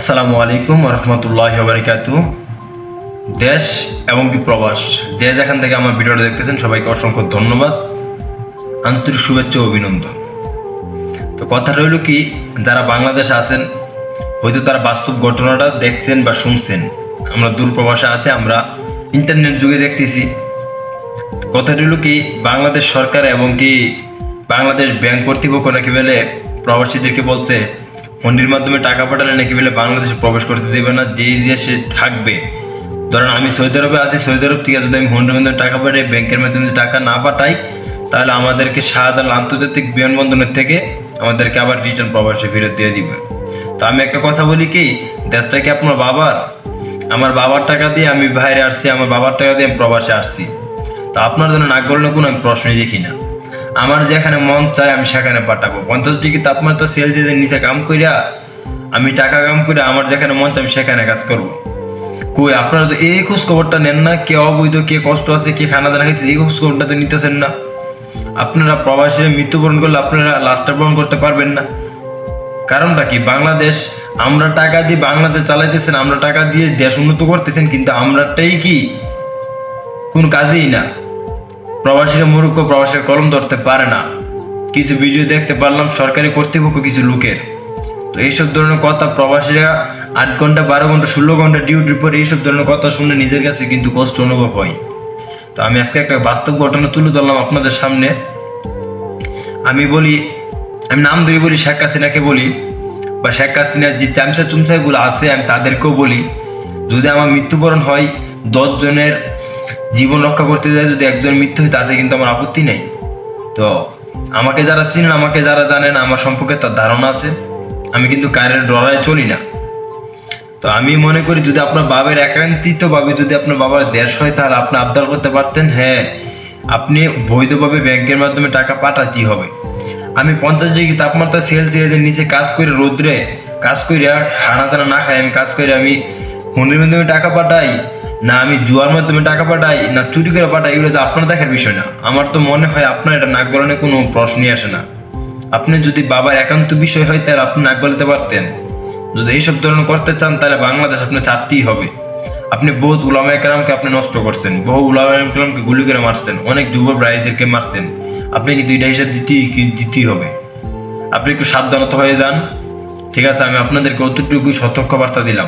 আসসালামু আলাইকুম রহমতুল্লাহ বারিকাত দেশ এবং কি প্রবাস। যে যেখান থেকে আমার ভিডিওটা দেখতেছেন, সবাইকে অসংখ্য ধন্যবাদ। আন্তরিক শুভেচ্ছা অভিনন্দন। তো কথা রইল কি, যারা বাংলাদেশে আছেন, হয়তো তারা বাস্তব ঘটনাটা দেখছেন বা শুনছেন। আমরা দূর প্রবাসে আছে, আমরা ইন্টারনেট যুগে দেখতেছি। কথা রইল কি, বাংলাদেশ সরকার এবং কি বাংলাদেশ ব্যাংক কর্তৃপক্ষ নাকি বলে প্রবাসীদেরকে বলছে ফন্ডির মাধ্যমে টাকা পাঠালে নাকি বলে বাংলাদেশে প্রবেশ করতে দেবে না, যেই দেশে থাকবে। ধরেন আমি সৌদি আরবে আছি, সৌদি আরব থেকে যদি আমি ফন্ডের মাধ্যমে টাকা পাঠাই, ব্যাংকের মাধ্যমে যদি টাকা না পাঠাই, তাহলে আমাদেরকে শাহজালাল আন্তর্জাতিক বিমানবন্দরের থেকে আমাদেরকে আবার রিটার্ন প্রবাসে ফেরত দিয়ে দিবে। তো আমি একটা কথা বলি কি, দেশটা কি আপনার বাবার? আমার বাবার টাকা দিয়ে আমি বাইরে আসছি, আমার বাবার টাকা দিয়ে আমি প্রবাসে আসছি। তো আপনার জন্য নাক গলনে কোনো আমি প্রশ্নই দেখি না। আমার যেখানে মন চায় আমি সেখানে পাঠাবো। পঞ্চাশ ডিগ্রি তাপমাত্রা সেলসিয়াসের নিচে কাম কইরা আমি টাকা কাম করে আমার যেখানে মন চায় আমি সেখানে কাজ করব? কই, আপনারা তো এই খোঁজ খবরটা নেন না, কে অবৈধ, কে কষ্ট আছে, কে খানা দানা খাইছে এই খোঁজ খবরটা তো নিতেছেন না। আপনারা প্রবাসীরা মৃত্যুবরণ করলে আপনারা লাশটা বরণ করতে পারবেন না। কারণটা কি? বাংলাদেশ, আমরা টাকা দিয়ে বাংলাদেশ চালাইতেছেন, আমরা টাকা দিয়ে দেশ উন্নত করতেছেন, কিন্তু আমরাটাই কি? কোন কাজেই না। প্রবাসীরা মূর্খ, প্রবাসীর কলম ধরতে পারে না। কিছু ভিডিও দেখতে পারলাম, সরকারি কর্তৃপক্ষ কিছু লোকের। তো এইসব ধরনের কথা প্রবাসীরা আট ঘণ্টা, বারো ঘণ্টা, ষোলো ঘণ্টা ডিউটির পরে এইসব ধরনের কথা শুনে নিজের কাছে কিন্তু কষ্ট অনুভব হয়। তো আমি আজকে একটা বাস্তব ঘটনা তুলে ধরলাম আপনাদের সামনে। আমি বলি, আমি নাম ধরে বলি শেখ হাসিনাকে বলি, বা শেখ হাসিনার যে চামচা চুমচাগুলো আছে আমি তাদেরকেও বলি। যদি আমার মৃত্যুবরণ হয় দশ জনের জীবন রক্ষা করতে যায়, যদি একজন মৃত্যু হয়, তাতে কিন্তু আমার আপত্তি নেই। তো, আমাকে যারা চিনেন, আমাকে যারা জানেন, আমার সম্পর্কে তার ধারণা আছে। আমি কিন্তু কারের ডরায় চলি না। তো আমি মনে করি, যদি আপনার বাবার একান্তিতভাবে যদি আপনার বাবার দেশ হয়, তাহলে আপনি আবদার করতে পারতেন হ্যাঁ আপনি বৈধভাবে ব্যাংকের মাধ্যমে টাকা পাঠাতেই হবে। আমি পঞ্চাশ ডিগ্রি তাপমাত্রা সেলসিয়াসের নিচে কাজ করে, রোদ্রে কাজ করে হানা টানা না খাই আমি কাজ করে আমি ফোনের মাধ্যমে টাকা পাঠাই। না, আমি জুয়ার মাধ্যমে টাকা পাঠাই, না চুরি করে পাঠাই, এগুলো তো আপনার দেখার বিষয় না। আমার তো মনে হয় আপনার এটা নাক গলানে কোনো প্রশ্নই আসে না। আপনি যদি বাবার একান্ত বিষয় হয়, তাহলে আপনি নাক গলাতে পারতেন। যদি এইসব ধরনের করতে চান, তাহলে বাংলাদেশ আপনি ছাড়তেই হবে। আপনি বহুত উলামা একরামকে আপনি নষ্ট করছেন। বহু উলামা একরামকে গুলি করে মারছেন। অনেক যুব ভাইদেরকে মারছেন। আপনি কি দুইটা হিসাব দিতেই দিতেই হবে? আপনি একটু সাবধানত হয়ে যান। ঠিক আছে, আমি আপনাদেরকে অতটুকু সতর্ক বার্তা দিলাম।